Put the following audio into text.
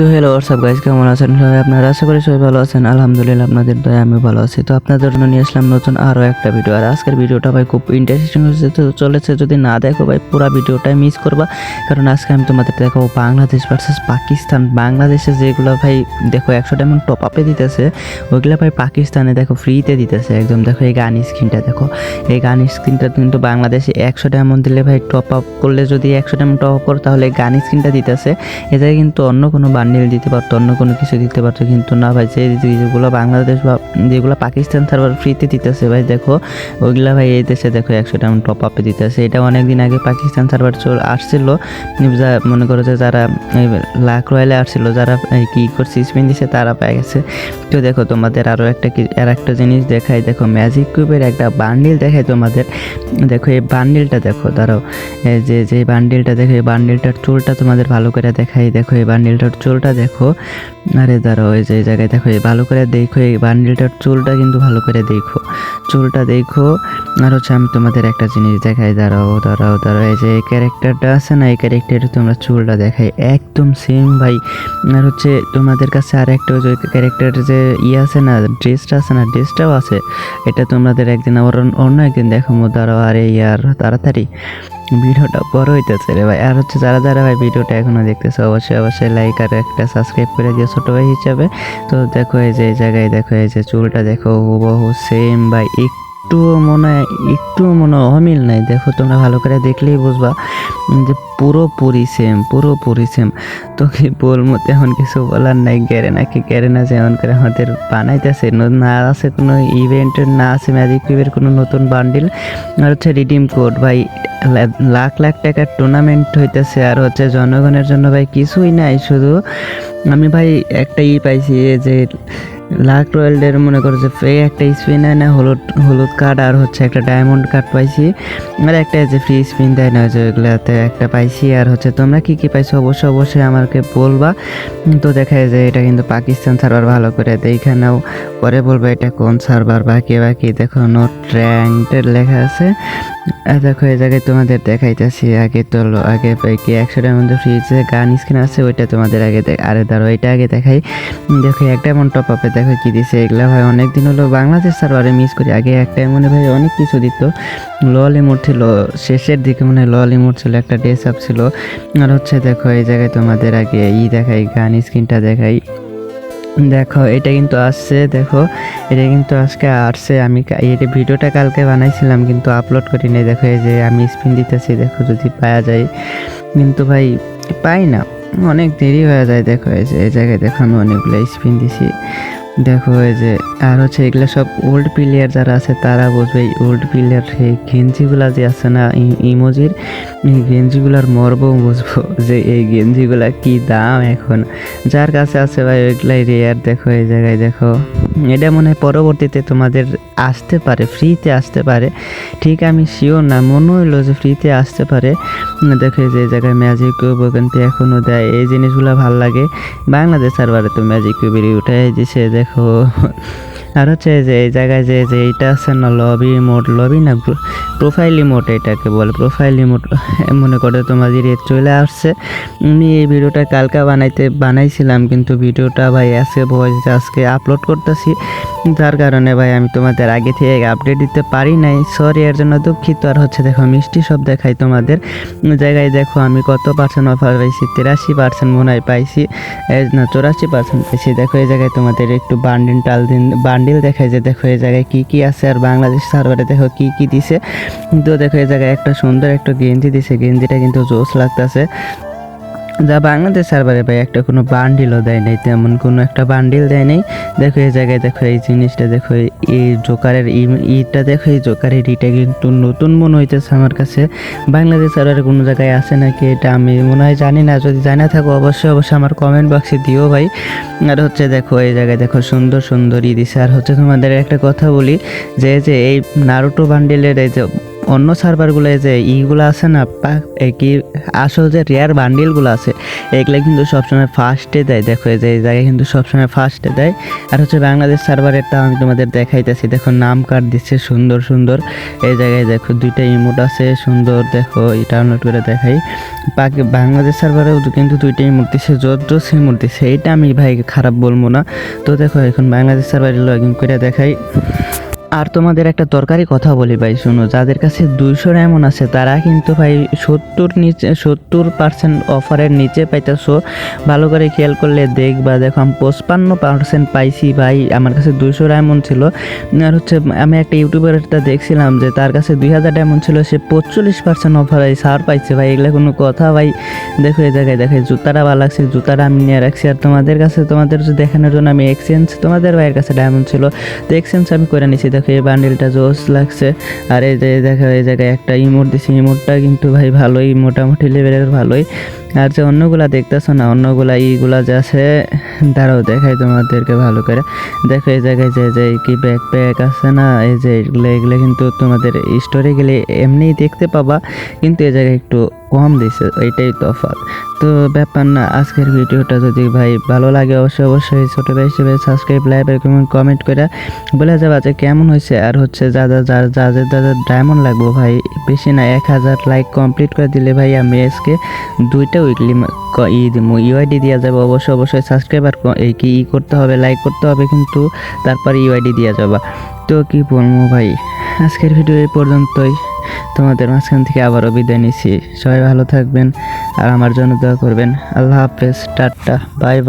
তো hello WhatsApp guys কেমন আছেন সবাই? আপনারা আশা করি সবাই ভালো আছেন। আলহামদুলিল্লাহ, আপনাদের দয়া আমি ভালো আছি। তো আপনাদের জন্য নিয়ে আসলাম নতুন আরও একটা ভিডিও আর আজকের ভিডিওটা ভাই খুব ইন্টারেস্টিং হয়েছে, তো চলেছে। যদি না দেখো ভাই, পুরো ভিডিওটাই মিস করবা। কারণ আজকে আমি তোমাদের দেখাবো বাংলাদেশ ভার্সেস পাকিস্তান। বাংলাদেশে যেগুলো ভাই, দেখো একশো ডায়মন্ড টপ আপে দিতেছে, ওইগুলো ভাই পাকিস্তানে দেখো ফ্রিতে দিতেছে। একদম দেখো এই গান স্ক্রিনটা দেখো। এই গান স্ক্রিনটা কিন্তু বাংলাদেশে একশো ডায়মন্ড দিলে ভাই টপ আপ করলে যদি একশো ডায়মন্ড টপ আপ করো, তাহলে গান স্ক্রিনটা দিতেছে। এতে কিন্তু অন্য কোনো বান্ডিল দিতে পারতো, অন্য কোনো কিছু দিতে পারতো, কিন্তু না ভাই যে যেগুলো বাংলাদেশ বা যেগুলো পাকিস্তান সার্ভার ফ্রিতে দিতেছে ভাই, দেখো, ওইগুলা ভাই এই দেশে দেখো একশো টাকা টপ আপে দিতেছে। এটা অনেক দিন আগে পাকিস্তান সার্ভার চল আসছিল, যা মনে করো যে যারা লাখ রয়্যালে আসছিল, যারা কি করছে, স্পিন দিছে, তারা পেয়ে গেছে। তো দেখো তোমাদের আরও একটা কি, আর একটা জিনিস দেখাই, দেখো ম্যাজিক কিউবের একটা বান্ডিল দেখাই তোমাদের। দেখো এই বান্ডিলটা দেখো দাঁড়াও এই যে যে বান্ডিলটা দেখো, এই বান্ডিলটার চুলটা তোমাদের ভালো করে দেখাই। দেখো এই বান্ডিলটার চুলটা দেখো। আরে দাঁড়াও, এই যে জায়গায় দেখো, এই ভালো করে দেখো, এই বান্ডিলটার চুলটা কিন্তু ভালো করে দেখো। চুলটা দেখো, আর হচ্ছে আমি তোমাদের একটা জিনিস দেখাই, দাঁড়াও দাঁড়াও দাঁড়াও, এই যে এই ক্যারেক্টারটা আছে না, এই ক্যারেক্টারে তোমরা চুলটা দেখাই, একদম সেম ভাই। আর হচ্ছে তোমাদের কাছে আর একটা যে ক্যারেক্টার যে ইয়ে আছে না ড্রেসটা আছে না ড্রেসটাও আছে। এটা তোমাদের একদিন আবার অন্য একদিন দেখো দাঁড়াও, আরে ইয়ার, তাড়াতাড়ি। ভিডিওটা বড় হইতেছে রে ভাই। আর হচ্ছে যারা যারা ভাই ভিডিওটা এখনও দেখতেছে, অবশ্যই অবশ্যই লাইক আর একটা সাবস্ক্রাইব করে দিও ছোট ভাই হিসাবে। তো দেখো এই যে, এই জায়গায় দেখো এই যে চুলটা দেখো, হুবহু সেম ভাই একটু মনে হয় একটু মনে অমিল নাই। দেখো, তোমরা ভালো করে দেখলেই বুঝবা যে পুরোপুরি সেম পুরোপুরি সেম তো কি বলব, তেমন কিছু বলার নাই। গেরে নাকি, গেরে না যেমন করে আমাদের বানাইতেছে। ন- আছে কোনো ইভেন্টের না আছে ম্যাজিক কিউবের কোনো নতুন বান্ডিল আর হচ্ছে রিডিম কোড ভাই লাখ লাখ টাকার টুর্নামেন্ট হইতেছে। আর হচ্ছে জনগণের জন্য ভাই কিছুই নাই। শুধু আমি ভাই একটা ই পাইছি যে লাখ রয়্যালদের মনে করো যে ফ্রি একটা স্পিন হয় না, হলুদ হলুদ কার্ড আর হচ্ছে একটা ডায়মন্ড কার্ড পাইছি। আর একটা যে ফ্রি স্পিন দেয় না যে ওইগুলাতে একটা পাইছি। আর হচ্ছে তোমরা কি কি পাইছো? অবশ্যই অবশ্যই আমাকে বলবা। তো দেখা যায় যে এটা কিন্তু পাকিস্তান সার্ভার ভালো করে দেখে নাও। পরে বলব এটা কোন সার্ভার বাকি বাকি। দেখো নোট র্যাঙ্কের লেখা আছে। দেখো, এই জায়গায় তোমাদের দেখাইতেছি। আগে তো আগে কি একশোটার মধ্যে ফ্রিজে গান স্ক্রিন আছে, ওইটা তোমাদের আগে আরে ধরো এটা আগে দেখাই। দেখো একটা এমন টপ আপে দেখো কি দিছে এগুলা ভাই অনেক দিন হলো বাংলাদেশ সার্ভারে মিস করি। আগে একটা এমন ভাই অনেক কিছু দিত। লল ইমোট ছিল, শেষের দিকে মনে হয় লল ইমোট ছিল, একটা ড্রেস আপ ছিল। আর হচ্ছে দেখো, এই জায়গায় তোমাদের আগে ই দেখাই, গান স্ক্রিনটা দেখাই। দেখো, এটা কিন্তু আসছে, দেখো। এটা কিন্তু আজকে আসছে, আমি এটা ভিডিওটা কালকে বানাইছিলাম, কিন্তু আপলোড করি নাই। দেখো, এই যে আমি স্পিন দিতেছি, দেখো যদি পাওয়া যায়। কিন্তু ভাই, পাই না। অনেক দেরি হয়ে যায়, দেখো, এই যে, এই জায়গায় দেখো আমি অনেকগুলো স্পিন দিছি। দেখো এই যে, আর হচ্ছে এগুলো সব ওল্ড প্লেয়ার যারা আছে, তারা বুঝবে ওল্ড প্লেয়ার সেই গেঞ্জিগুলা যে আছে না ইমোজির, এই গেঞ্জিগুলার মর্ব বুঝব যে এই গেঞ্জিগুলা কি দাম এখন। যার কাছে আছে ভাই, ওইগুলাই রেয়ার দেখো এই জায়গায়, দেখো। এটা মনে হয় পরবর্তীতে তোমাদের আসতে পারে ফ্রিতে আসতে পারে। ঠিক আমি শিওর না, মনে হইল যে ফ্রিতে আসতে পারে। দেখো যে জায়গায় ম্যাজিক কিউব ওখান থেকে এখনও দেয়। এই জিনিসগুলো ভালো লাগে। বাংলাদেশ সার্ভারে তো ম্যাজিক কিউবের উঠাই দিছে দেখো আর হচ্ছে যে এই জায়গায় যে যে এইটা আছে না লবি মোড লবি না প্রোফাইল ইমোট এটাকে বলে প্রোফাইল ইমোট মনে করে তোমাদের চলে আসছে। আমি এই ভিডিওটা কালকা বানাইতে, বানাইছিলাম, কিন্তু ভিডিওটা ভাই আজকে ভয়েস আজকে আপলোড করতেছি, যার কারণে ভাই আমি তোমাদের আগে থেকে আপডেট দিতে পারি নাই। সরি এর জন্য দুঃখিত। আর হচ্ছে দেখো, মিষ্টি সব দেখাই তোমাদের। জায়গায় দেখো, আমি কত পার্সেন্ট অফার পাইছি? তিরাশি পার্সেন্ট মনে হয় পাইছি। না, চৌরাশি পার্সেন্ট পাইছি। দেখো, এই জায়গায় তোমাদের একটু বান্ডিল টাল দিন বান্ডিল দেখায় যে দেখো এই জায়গায় কী কী আছে আর বাংলাদেশ সার্ভারে দেখো কি কি দিছে। তো দেখো এই জায়গায় একটা সুন্দর একটা গেঞ্জি দিছে। গেঞ্জিটা কিন্তু জোস লাগতেছে। যা বাংলাদেশ সার্ভারে ভাই, একটা কোনো বান্ডিলও দেয় নাই, তেমন কোনো একটা বান্ডিল দেয় নাই। দেখো এই জায়গায় দেখো এই জিনিসটা, দেখো এই- জোকারের ইটা দেখো, এই জোকারের ইটা কিন্তু নতুন মনে হইতেছে আমার কাছে। বাংলাদেশ আর কোনো জায়গায় আছে নাকি এটা আমি মনে হয় জানি না। যদি জানা থাকো, অবশ্যই অবশ্যই আমার কমেন্ট বক্সে দিও ভাই। আর হচ্ছে দেখো, এই জায়গায় দেখো, সুন্দর সুন্দর ই দিছে। আর হচ্ছে তোমাদের একটা কথা বলি, যে যে, এই নারুটো বান্ডিলের এই যে অন্য সার্ভারগুলো যে ইগুলো আছে না কি, আসল যে রেয়ার বান্ডিলগুলো আছে, এগুলো কিন্তু সবসময় ফার্স্টে দেয়। দেখো, এই যে, এই জায়গায় কিন্তু সবসময় ফার্স্টে দেয়। আর হচ্ছে বাংলাদেশ সার্ভারেরটা আমি তোমাদের দেখাইতেছি। দেখো, নাম কার্ড দিচ্ছে সুন্দর সুন্দর। এই জায়গায় দেখো, দুইটা ইমোট আছে, সুন্দর। দেখো ডাউনলোড করে দেখাই। বাকি, বাংলাদেশ সার্ভারেও কিন্তু দুইটা ইমোট দিচ্ছে যত ইমোট দিচ্ছে এইটা আমি ভাই খারাপ বলব না। তো দেখো, এখন বাংলাদেশ সার্ভারে লগ ইন করে দেখাই। আর তোমাদের একটা দরকারি কথা বলি ভাই, শুনো, যাদের কাছে দুইশো এমন আছে, তারা কিন্তু ভাই সত্তর নিচে, সত্তর পার্সেন্ট অফারের নিচে পাইতেছো। ভালো করে খেয়াল করলে দেখবা, দেখো, আমি পঁচপান্ন পার্সেন্ট পাইছি ভাই, আমার কাছে দুইশো এমন ছিল। আর হচ্ছে, আমি একটা ইউটিউবারটা দেখছিলাম যে তার কাছে দুই হাজার এমন ছিল, সে পঁচল্লিশ পার্সেন্ট অফার ছাড় পাইছে ভাই, এগুলো কোনো কথা ভাই। দেখো, এই জায়গায়, দেখে জুতাটা ভালো লাগছে, জুতাটা আমি নিয়ে রাখছি। আর তোমাদের কাছে, তোমাদের দেখানোর জন্য আমি এক্সচেঞ্জ তোমাদের ভাইয়ের কাছে ডায়মন্ড ছিল। তো এক্সচেঞ্জ আমি করে নিছি দেখো এই বান্ডেলটা জোস লাগছে। আর এই যে দেখো, এই জায়গায় একটা ইমোট দিছি। ইমোটটা কিন্তু ভাই ভালোই, মোটামুটি লেভেলের ভালোই। আর যে অন্যগুলা দেখতেছো না, অন্যগুলা ইগুলা যে আছে তারাও দেখাই তোমাদেরকে ভালো করে। দেখো এই জায়গায় যে যে কি ব্যাক প্যাক আছে না, এই যে এগুলো এগুলো কিন্তু তোমাদের স্টোরে গেলে এমনিই দেখতে পাবা। কিন্তু এই জায়গায় একটু কম দিছে এইটাই তফাৎ। তো ব্যাপার না, আজকের ভিডিওটা যদি ভাই ভালো লাগে, অবশ্যই অবশ্যই ছোটো ভাই হিসেবে সাবস্ক্রাইব লাইক এবং কমেন্ট করে বলে যাবা যে কেমন হয়েছে আর হচ্ছে যা যা যা যাদের যাদের ডায়মন্ড লাগবো ভাই। বেশি না, এক হাজার লাইক কমপ্লিট করে দিলে ভাই আমি আজকে দুইটা উইকলি ই দিব ইউআইডি দেওয়া যাবে। অবশ্যই অবশ্যই সাবস্ক্রাইবার এই কি ই করতে হবে লাইক করতে হবে কিন্তু তারপর ইউআইডি দেওয়া যাবে। তো কি বলব ভাই, আজকের ভিডিও এই পর্যন্তই। তোমাদের মাঝখান থেকে আবারও বিদায় নিচ্ছি। সবাই ভালো থাকবেন আর আমার জন্য দোয়া করবেন। আল্লাহ হাফেজ, টাটা, বাই বাই।